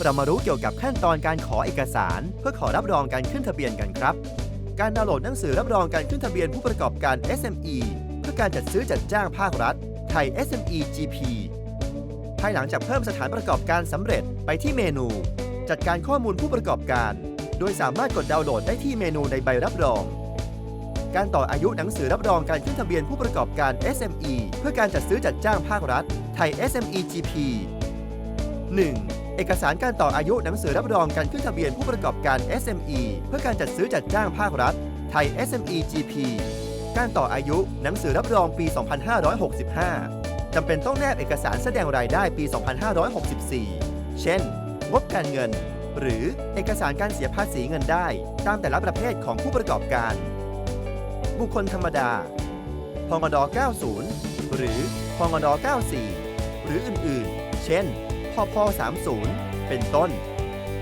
เรามารู้เกี่ยวกับขั้นตอนการขอเอกสาร เพื่อขอรับรองการขึ้นทะเบียนกันครับ การดาวน์โหลดหนังสือรับรองการขึ้นทะเบียนผู้ประกอบการ SME เพื่อการจัดซื้อจัดจ้างภาครัฐ ไทย SME GP ภายหลังจากเพิ่มสถานประกอบการสำเร็จไปที่เมนู จัดการข้อมูลผู้ประกอบการ โดยสามารถกดดาวน์โหลดได้ที่เมนูในใบรับรอง การต่ออายุหนังสือรับรองการขึ้นทะเบียนผู้ประกอบการ SME เพื่อการจัดซื้อจัดจ้างภาครัฐ ไทย SME GP 1. เอกสารการต่ออายุหนังสือรับรองการขึ้นทะเบียนผู้ประกอบการ SME เพื่อการจัดซื้อจัดจ้างภาครัฐ ไทย SME GP การต่ออายุหนังสือรับรองปี 2565 จำเป็นต้องแนบเอกสารแสดงรายได้ปี 2564 เช่น งบการเงิน หรือเอกสารการเสียภาษีเงินได้ ตามแต่ละประเภทของผู้ประกอบการ บุคคลธรรมดา พงด 90 หรือพงด 94 หรืออื่นๆ เช่น พพ30 เป็นต้น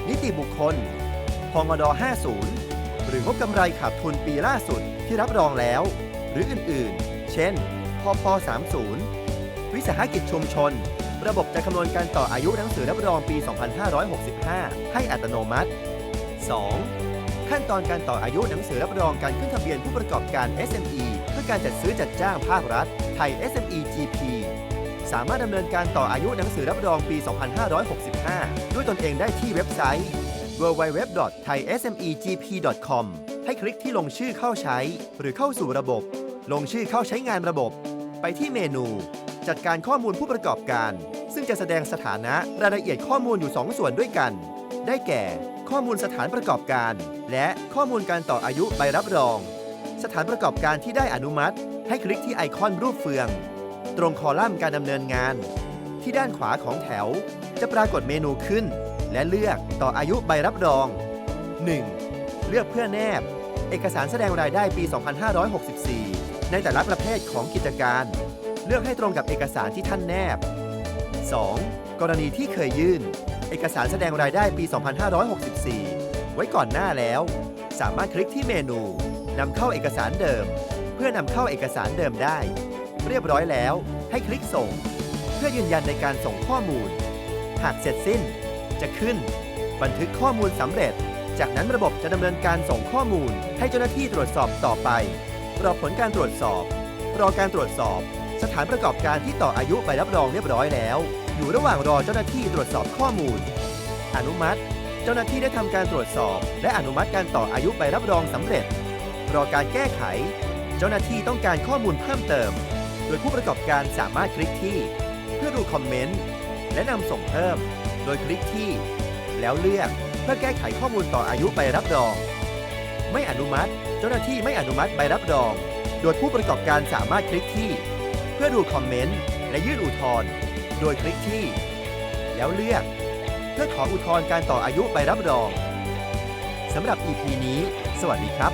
นิติบุคคล พงด 50 หรืองบกำไรขาดทุนปีล่าสุดที่รับรองแล้ว หรืออื่นๆ เช่น พพ30 วิสาหกิจชุมชน ระบบจะคำนวณการต่ออายุหนังสือรับรองปี 2565 ให้อัตโนมัติ 2. ขั้นตอนการต่ออายุหนังสือรับรองการขึ้นทะเบียนผู้ประกอบการ SME เพื่อการจัดซื้อจัดจ้างภาครัฐ ไทย SME GP สามารถดำเนินการต่ออายุหนังสือรับรองปี 2565 ด้วยตนเองได้ที่เว็บไซต์ www.thaismegp.com ให้คลิกที่ลงชื่อเข้าใช้ หรือเข้าสู่ระบบ ลงชื่อเข้าใช้งานระบบ ไปที่เมนู จัดการข้อมูลผู้ประกอบการ ซึ่งจะแสดงสถานะรายละเอียดข้อมูลอยู่ 2 ส่วนด้วยกัน ได้แก่ ข้อมูลสถานประกอบการ และข้อมูลการต่ออายุใบรับรอง สถานประกอบการที่ได้อนุมัติ ให้คลิกที่ไอคอนรูปเฟือง ตรงคอลัมน์การดำเนินงาน ที่ด้านขวาของแถว จะปรากฏเมนูขึ้น และเลือกต่ออายุใบรับรอง 1. เลือกเพื่อแนบ เอกสารแสดงรายได้ปี 2564 ในแต่ละประเภทของกิจการ เลือกให้ตรงกับเอกสารที่ท่านแนบ 2. กรณีที่เคยยื่น เอกสารแสดงรายได้ปี 2564 ไว้ก่อนหน้าแล้ว สามารถคลิกที่เมนูนำเข้าเอกสารเดิม เพื่อนำเข้าเอกสารเดิมได้ เรียบร้อยแล้ว ให้คลิกส่ง เพื่อยืนยันในการส่งข้อมูล หากเสร็จสิ้น จะขึ้น บันทึกข้อมูลสำเร็จ จากนั้นระบบจะดำเนินการส่งข้อมูล ให้เจ้าหน้าที่ตรวจสอบต่อไป รอผลการตรวจสอบ รอการตรวจสอบ สถานประกอบการที่ต่ออายุใบรับรองเรียบร้อยแล้ว อยู่ระหว่างรอเจ้าหน้าที่ตรวจสอบข้อมูล อนุมัติ เจ้าหน้าที่ได้ทำการตรวจสอบ และอนุมัติการต่ออายุใบรับรองสำเร็จ รอการแก้ไข เจ้าหน้าที่ต้องการข้อมูลเพิ่มเติม ดยผู้ประกอบการสามารถคลิกที่ เพื่อดูคอมเมนต์ และนำส่งเพิ่ม โดยคลิกที่ แล้วเลือกเพื่อแก้ไขข้อมูลต่ออายุใบรับรอง ไม่อนุมัติ เจ้าหน้าที่ไม่อนุมัติใบรับรอง โดยผู้ประกอบการสามารถคลิกที่ เพื่อดูคอมเมนต์และยื่นอุทธรณ์โดยคลิกที่ แล้วเลือก เพื่อขออุทธรณ์การต่ออายุใบรับรองสำหรับ EP นี้ สวัสดีครับ